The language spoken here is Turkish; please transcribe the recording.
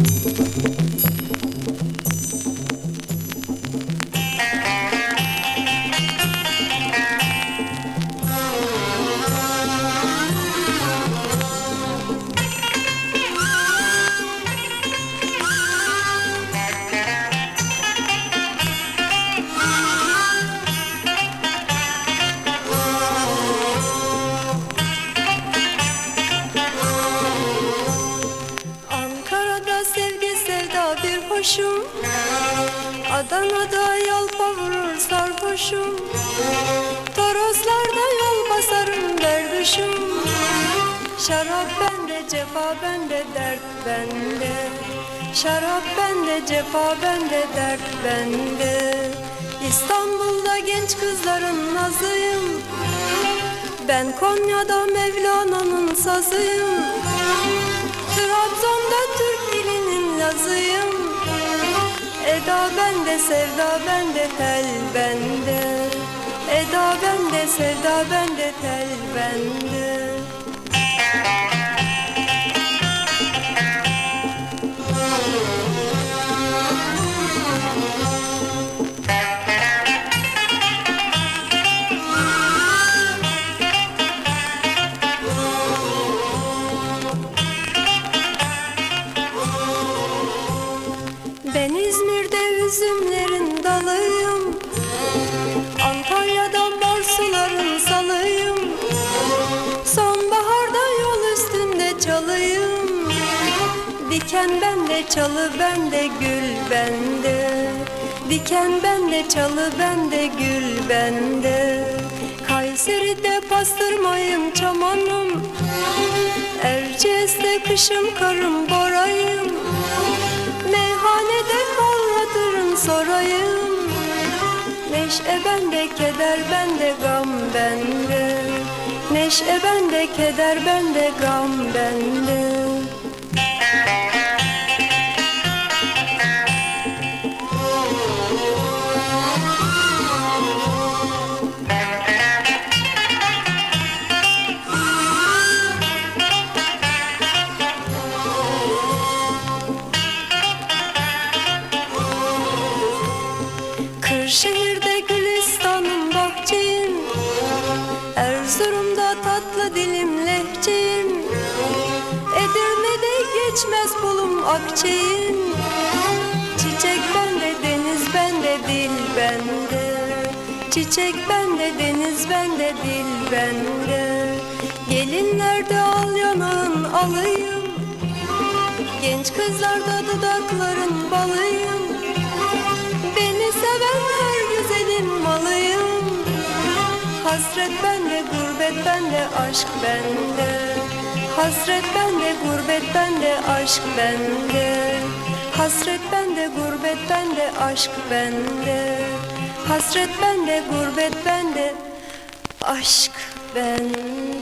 ハハハハ! Sevda bir hoşum Adana'da yalpa vurur sarhoşum. Toroslarda yol basarım berduşum Şarap bende cefa bende dert bende. Şarap bende cefa bende dert bende. İstanbul'da genç kızların nazıyım. Ben Konya'da Mevlana'nın sazıyım Eda bende, sevda bende, tel bende. Eda bende, sevda bende, tel bende. Ben İzmir'de üzümlerin dalıyım. Antalya'da mor suların salıyım. Sonbaharda yol üstünde çalıyım. Diken bende çalı bende gül bende. Diken bende çalı bende gül bende. Kayseri'de pastırmayım çamanım. Erciyes'te kışım karım borayım. Meyhanede sorayım. Neşe bende, keder bende, gam bende. Neşe bende, keder bende, gam bende Kırşehir'de Gülistan'ın bahçeyim. Erzurum'da tatlı dilim lehçeyim. Edirne'de geçmez bulum akçeyim. Çiçek bende, deniz bende, dil bende. Çiçek bende, deniz bende, dil bende. Gelinlerde al yanağın alayım. Genç kızlarda dudakların balıyım Beni seven her güzelin malıyım. Hasret bende, gurbet bende, aşk bende. Hasret bende, gurbet bende, aşk bende. Hasret bende, gurbet bende, aşk bende. Hasret bende, gurbet bende, aşk bende